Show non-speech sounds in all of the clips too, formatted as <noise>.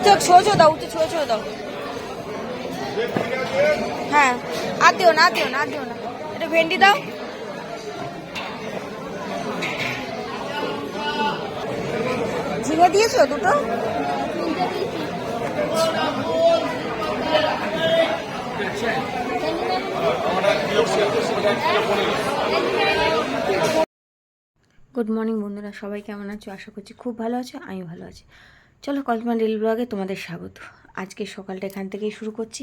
উঁচু ছোঁচো দাও উঁচু ছোঁচো দাও। হ্যাঁ আর দিও না দিও না দিও না। এটা ভেন্ডি দাও। ঝিঙে দিয়েছ দুটো? গুড মর্নিং বন্ধুরা। সবাই কেমন আছো? আশা করছি খুব ভালো আছো আমি ভালো আছি। চলো কল্পনা রেল ব্লগে তোমাদের স্বাগত। আজকে সকালটা এখান থেকেই শুরু করছি।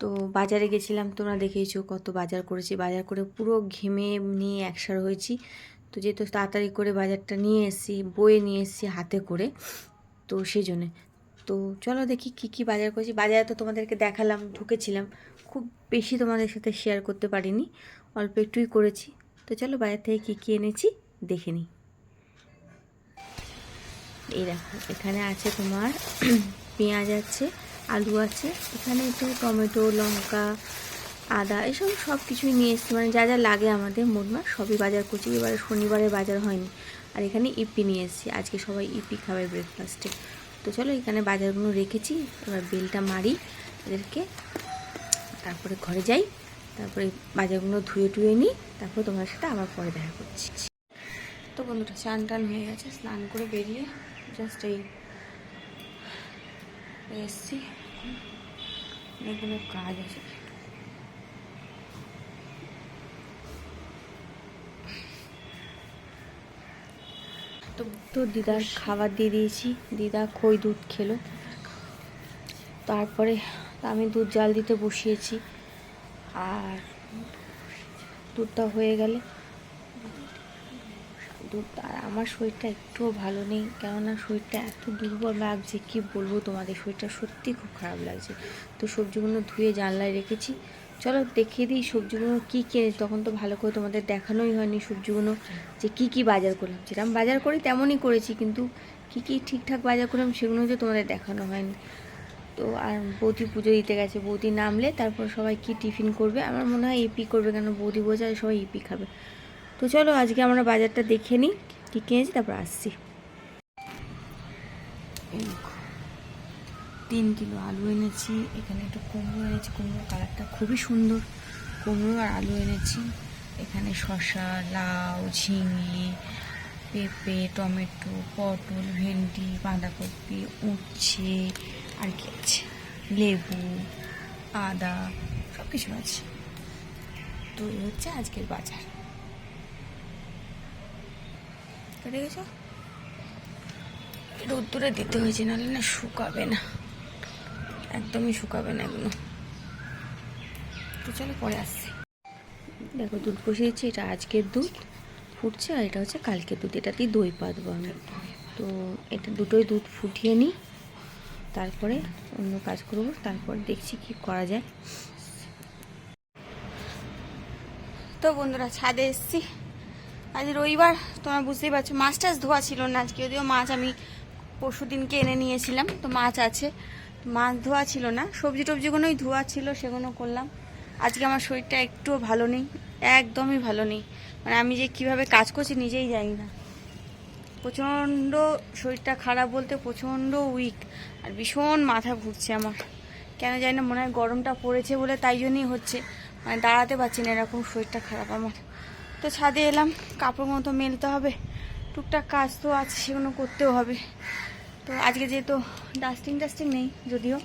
তো বাজারে গেছিলাম, তোমরা দেখেইছো কত বাজার করেছি। বাজার করে পুরো ঘেমে নিয়ে একসার হয়েছি। তো যেহেতু তাড়াতাড়ি করে বাজারটা নিয়ে এসেছি, বয়ে নিয়ে এসেছি হাতে করে, তো সেই জন্যে। তো চলো দেখি কি কি বাজার করেছি। বাজারে তো তোমাদেরকে দেখালাম, ঢুকেছিলাম। খুব বেশি তোমাদের সাথে শেয়ার করতে পারিনি। অল্প একটুই করেছি। তো চলো বাজার থেকে কী কী এনেছি, দেখে নিই। এই দেখো, এখানে আছে তোমার <clears throat> পেঁয়াজ আছে, আলু আছে, এখানে একটু টমেটো, লঙ্কা, আদা, এসব সব কিছুই নিয়ে এসেছি। মানে যা যা লাগে আমাদের মোটমাট সবই বাজার করছি, এবারে শনিবারে বাজার হয়নি। আর এখানে ইপি নিয়ে এসেছি, আজকে সবাই ইপি খাবে ব্রেকফাস্টে তো চলো এখানে বাজারগুলো রেখেছি, এবার বেলটা মারি এদেরকে, তারপরে ঘরে যাই, তারপরে বাজারগুলো ধুয়ে টুয়ে নিই, তারপরে তোমার সাথে আবার পরে দেখা করছি। তো বন্ধুটা স্নান টান হয়ে গেছে, স্নান করে বেরিয়ে জাস্ট এই এসছি অনেকগুলো কাজ আছে। তো তো দিদার খাবার দিয়ে দিয়েছি। দিদা খই দুধ খেলো। তারপরে আমি দুধ জাল দিতে বসিয়েছি। আর দুধটা হয়ে গেলে দুধ, আর আমার শরীরটা একটুও ভালো নেই। কেননা শরীরটা এত দুর্বল লাগছে, কি বলব তোমাদের? শরীরটা সত্যি খুব খারাপ লাগছে। তো সবজিগুলো ধুয়ে জানলায় রেখেছি। চলো দেখিয়ে দিই সবজিগুলো কী কিনেছি। তখন তো ভালো করে তোমাদের দেখানোই হয়নি সবজিগুলো যে কি কি বাজার করলাম। যেরকম বাজার করি তেমনই করেছি, কিন্তু কি কি ঠিকঠাক বাজার করলাম সেগুলো যে তোমাদের দেখানো হয়নি। তো আর বৌদি পুজো দিতে গেছে, বৌদি নামলে তারপর সবাই কি টিফিন করবে? আমার মনে হয় ইপি করবে কেন বৌদি বোঝায় সবাই ইপি খাবে। তো চলো আজকে আমরা বাজারটা দেখে নিই, কী কিনেছি তারপর আসছি। তিন কিলো আলু এনেছি, এখানে একটু কুমড়ো এনেছি, কুমড়োর কালারটা খুবই সুন্দর। কুমড়ো আর আলু এনেছি, এখানে শসা, লাউ, ঝিঙে, পেঁপে, টমেটো, পটল, ভেন্ডি, বাঁধাকপি, উচ্ছে, আর কি আছে? লেবু, আদা সব কিছু আছে। তো হচ্ছে আজকের বাজার। কেটে গেছো। রোদ্দুরে দিতে হয়েছে নাহলে না শুকাবে না। একদমই শুকাবে না এগুলো। তো চলো পরে আসছি। দেখো দুধ বসিয়েছি এটা আজকের দুধ ফুটছে আর এটা হচ্ছে কালকের দুধ। এটাতেই দই পাতবো আমি। তো এটা দুটোই দুধ ফুটিয়ে নিই তারপরে অন্য কাজ করব তারপর দেখছি কি করা যায়। তো বন্ধুরা ছাদে এসছি। আজ রবিবার, তোমরা বুঝতেই পারছ, মাছ টাছ ধোয়া ছিল না আজকে, যদিও মাছ আমি পরশু দিনকে এনে নিয়েছিলাম, তো মাছ আছে। মাছ ধোয়া ছিল না, সবজি টবজিগুলোই ধোয়া ছিল, সেগুলো করলাম। আজকে আমার শরীরটা একটুও ভালো নেই, একদমই ভালো নেই। মানে আমি যে কীভাবে কাজ করছি নিজেই জানি না। প্রচণ্ড শরীরটা খারাপ বলতে প্রচণ্ড উইক আর ভীষণ মাথা ঘুরছে আমার। কেন জানি না, মনে হয় গরমটা পড়েছে বলে তাই জন্যই হচ্ছে। মানে দাঁড়াতে পারছি না এরকম শরীরটা খারাপ আমার। তো ছাদে এলাম, কাপড় মতো মেলতে হবে। টুকটাক কাজ তো আছে, সেগুলো করতেও হবে। তো আজকে যেহেতু ডাস্টিং টাস্টিং নেই যদিও,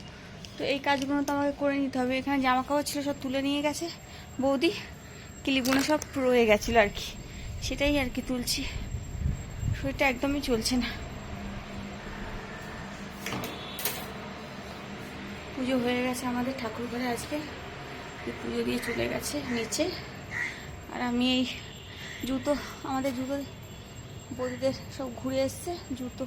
তো এই কাজগুলো তো আমাকে করে নিতে হবে। এখানে জামা কাপড় ছিল, সব তুলে নিয়ে গেছে। বৌদি ক্লিপগুলো সব রয়ে গেছিল আর কি। সেটাই আর কি তুলছি। শরীরটা একদমই চলছে না। পুজো হয়ে গেছে আমাদের, ঠাকুর ঘরে আজকে। পুজো দিয়ে চলে গেছে নিচে। আর আমি এই জুতো, আমাদের জুতো, বৌদিদের সব ঘুরে এসছে, জুতো।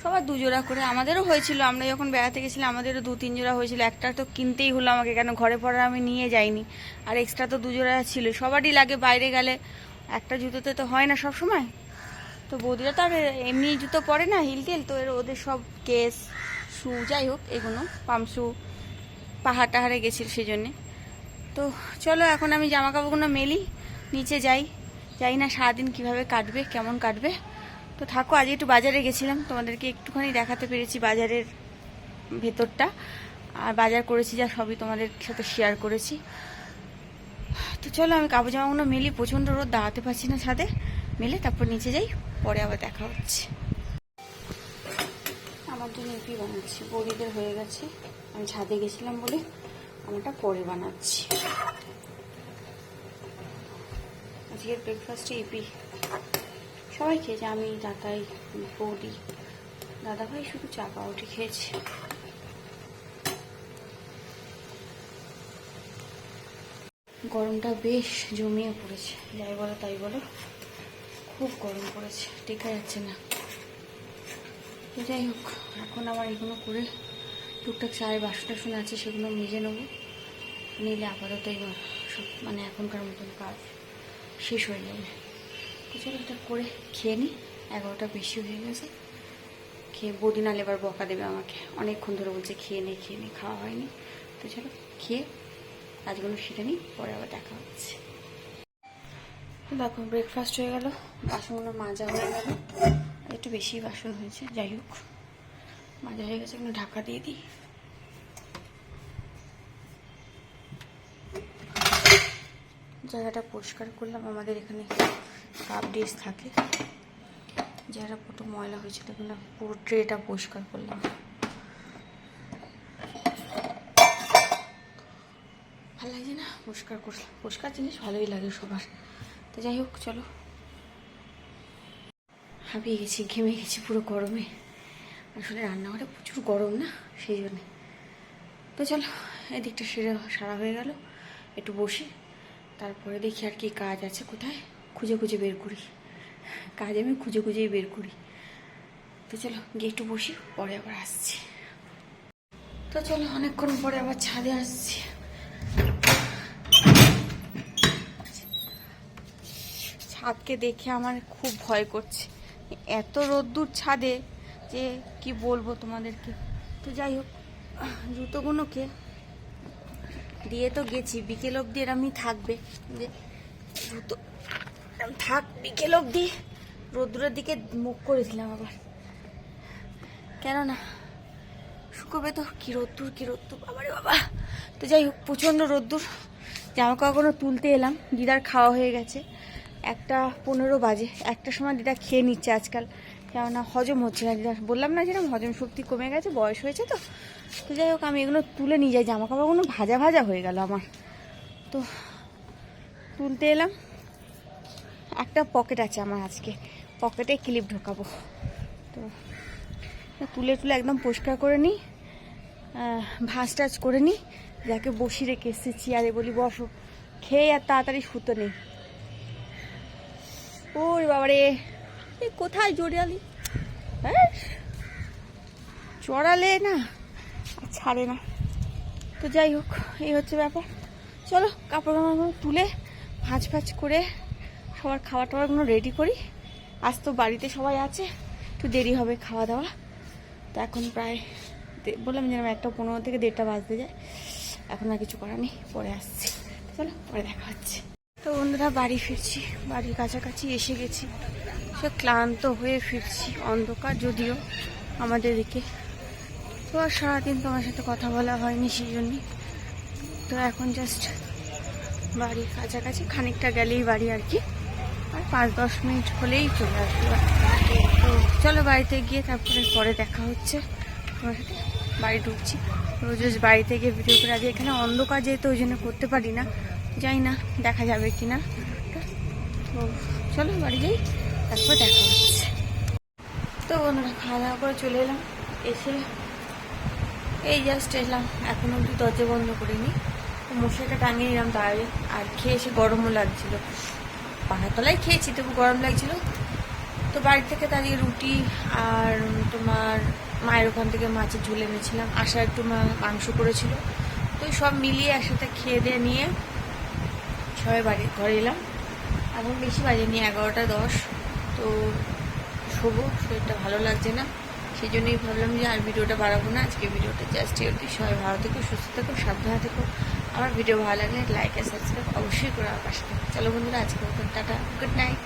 সবার দুজোড়া করে, আমাদেরও হয়েছিল, আমরা যখন বেড়াতে গেছিলাম, আমাদেরও দু তিন জোড়া হয়েছিল। একটা তো কিনতেই হলো আমাকে, কেন ঘরে পড়ার আমি নিয়ে যাইনি। আর এক্সট্রা তো দুজোড়া ছিল, সবারই লাগে বাইরে গেলে। একটা জুতোতে তো হয় না সব সময় তো বৌদিরা তো আর এমনি জুতো পরে না হিল টিল তো এর ওদের সব কেস, শু, যাই হোক এগুলো পাম শু পাহাড় টাহাড়ে গেছিল সেই জন্যে তো চলো এখন আমি জামা কাপড়গুলো মেলি, নিচে যাই। যাই না সারাদিন কীভাবে কাটবে, কেমন কাটবে। তো থাকো আজ একটু বাজারে গেছিলাম, তোমাদেরকে একটুখানি দেখাতে পেরেছি বাজারের ভেতরটা। আর বাজার করেছি যা, সবই তোমাদের সাথে শেয়ার করেছি। তো চলো, আমি কাপড় জামাগুলো মেলি, প্রচণ্ড রোদ, দাঁড়াতে পারছি না ছাদে। মেলে, তারপর নিচে যাই, পরে আবার দেখা হচ্ছে। আমার জন্য এপি বানাচ্ছি, বড়িদের হয়ে গেছে। আমি ছাদে গেছিলাম বলে আমারটা পরে বানাচ্ছি। আজকের ব্রেকফাস্টে এপি সবাই খেয়েছে আমি দাদাই, বৌদি। দাদা ভাই শুধু চা পাউটি খেয়েছে। গরমটা বেশ জমিয়ে পড়েছে। যাই বলো, তাই বলো। খুব গরম পড়েছে টেকা যাচ্ছে না। যাই হোক, এখন আবার এগুলো করে টুকটাক চায়ের বাসন টাসন আছে, সেগুলো মেজে নেব। নিলে আপাতত এবার সব মানে এখনকার মতন কাজ শেষ হয়ে যাবে। তো চলো এটা করে খেয়ে নিই, এগারোটা বেশি হয়ে গেছে। খেয়ে বৌদি নালে এবার বকা দেবে আমাকে। অনেকক্ষণ ধরে বলছে খেয়ে নে খেয়ে নে, খাওয়া হয়নি। তো চলো খেয়ে কাজগুলো সেরে নিই, পরে আবার দেখা হচ্ছে। দেখো ব্রেকফাস্ট হয়ে গেল, বাসনগুলো মাজা হয়ে গেল। একটু বেশি বাসন হয়েছে, যাই হোক। মাজা হয়ে গেছে এগুলো ঢাকা দিয়ে দিই। জায়গাটা পরিষ্কার করলাম, আমাদের এখানে কাপ ডিশ থাকে। যারা কত ময়লা হয়েছিল এগুলো পুরো ট্রেটা পরিষ্কার করলাম। ভালো লাগছে না? পরিষ্কার করলাম পরিষ্কার জিনিস ভালোই লাগে সবার। তো যাই হোক, চলো। হাঁপিয়ে গেছি, ঘেমে গেছি পুরো গরমে। আসলে রান্নাঘরে প্রচুর গরম না? সেই জন্যে। তো চলো, এদিকটা সেরে সারা হয়ে গেল। একটু বসি। তারপরে দেখি আর কি কাজ আছে কোথায়। খুঁজে খুঁজে বের করি। কাজ আমি খুঁজে খুঁজেই বের করি। তো চলো, গিয়ে একটু বসি, পরে আবার আসছি। তো চলো, অনেকক্ষণ পরে আবার ছাদে আসছি। ছাদকে দেখে আমার খুব ভয় করছে। এত রোদ্দুর ছাদে। যে কি বলব তোমাদেরকে? তো যাই হোক, জুতোগুলোকে দিয়ে তো গেছি, বিকেল অবধি এরমই থাকবে। যে জুতো থাক, বিকেল অবধি রোদ্দুরের দিকে মুখ করেছিলাম আবার। কেননা শুকোবে তো, কি রোদ্দুর কি রোদ্দুর বাবারে বাবা। তো যাই হোক, প্রচণ্ড রোদ্দুর। জামা কাপড় তুলতে এলাম, দিদার খাওয়া হয়ে গেছে। একটা পনেরো বাজে, একটা সময় দিদা খেয়ে নিচ্ছে আজকাল। কেননা হজম হচ্ছে না। বললাম না যেরকম হজম শক্তি কমে গেছে, বয়স হয়েছে তো। তো যাই হোক, আমি এগুলো তুলে নিয়ে যাই। জামা কাপড়গুলো ভাজা ভাজা হয়ে গেল আমার। তো তুলতে এলাম। একটা পকেট আছে আমার আজকে। পকেটে ক্লিপ ঢোকাবো। তো তুলে তুলে একদম পরিষ্কার করে নিই। ভাঁজ টাজ করে নিই। যাকে বসিয়ে রেখে এসেছি চেয়ারে বলি, বসো। খেয়ে আর তাড়াতাড়ি শুতে নেই। ওরে বাবারে! কোথায় জড়িয়ালি? হ্যাঁ? চড়ালে না ছাড়ে না। তো যাই হোক, এই হচ্ছে ব্যাপার। চলো কাপড় কাপড় তুলে ভাঁজ ভাঁজ করে সবার খাবার টাবারগুলো রেডি করি। আজ তো বাড়িতে সবাই আছে, একটু দেরি হবে খাওয়া দাওয়া তো এখন প্রায় বললাম যেরকম একটা পনেরো থেকে দেড়টা বাজতে যায়। এখন আর কিছু করার নেই, পরে আসছি। চলো, পরে দেখা হচ্ছে। তো বন্ধুরা, বাড়ি ফিরছি, বাড়ির কাছাকাছি এসে গেছি। সে ক্লান্ত হয়ে ফিরছি অন্ধকার যদিও আমাদের দিকে। তো আর সারাদিন তোমার সাথে কথা বলা হয়নি সেই জন্যই তো এখন জাস্ট বাড়ির কাছাকাছি খানিকটা গেলেই বাড়ি আর কি। আর পাঁচ দশ মিনিট হলেই চলে আসব। তো চলো বাড়িতে গিয়ে তারপরে পরে দেখা হচ্ছে। তোমার সাথে বাড়ি ঢুকছি। রোজ রোজ বাড়িতে গিয়ে ভিডিও করে আগে এখানে অন্ধকার যেহেতু ওই জন্য করতে পারি না। যাই না দেখা যাবে কি না চলো বাড়ি যাই। তারপর দেখা হচ্ছে। তো বন্ধুরা, খাওয়া দাওয়া করে চলে এলাম। এসে এই জাস্ট এলাম। এখন অব্দি দরজা বন্ধ করিনি। তো মশাইটা টাঙিয়ে নিলাম তাই। আর খেয়ে এসে গরমও লাগছিল। পাহাড় তলায় খেয়েছি, তবু গরম লাগছিল। তো বাড়ি থেকে তাদের রুটি আর তোমার মায়ের ওখান থেকে মাছের ঝোল এনেছিলাম। আশা একটু মাংস করেছিল। তো সব মিলিয়ে একসাথে খেয়ে দিয়ে নিয়ে সবাই বাড়ি, ঘরে এলাম। এখন বেশি বাজেনি, এগারোটা দশ। তো শোবো শরীরটা ভালো লাগছে না। সেই জন্যই ভাবলাম যে আর ভিডিওটা বাড়াবো না। আজকে ভিডিওটা জাস্ট অবধি। সবাই ভালো থেকো, সুস্থ থেকো, সাবধানে থেকো। আমার ভিডিও ভালো লাগলে লাইক আর সাবস্ক্রাইব অবশ্যই করে আমার পাশে থাকো। চলো বন্ধুরা আজকে মতন টাটা। Good night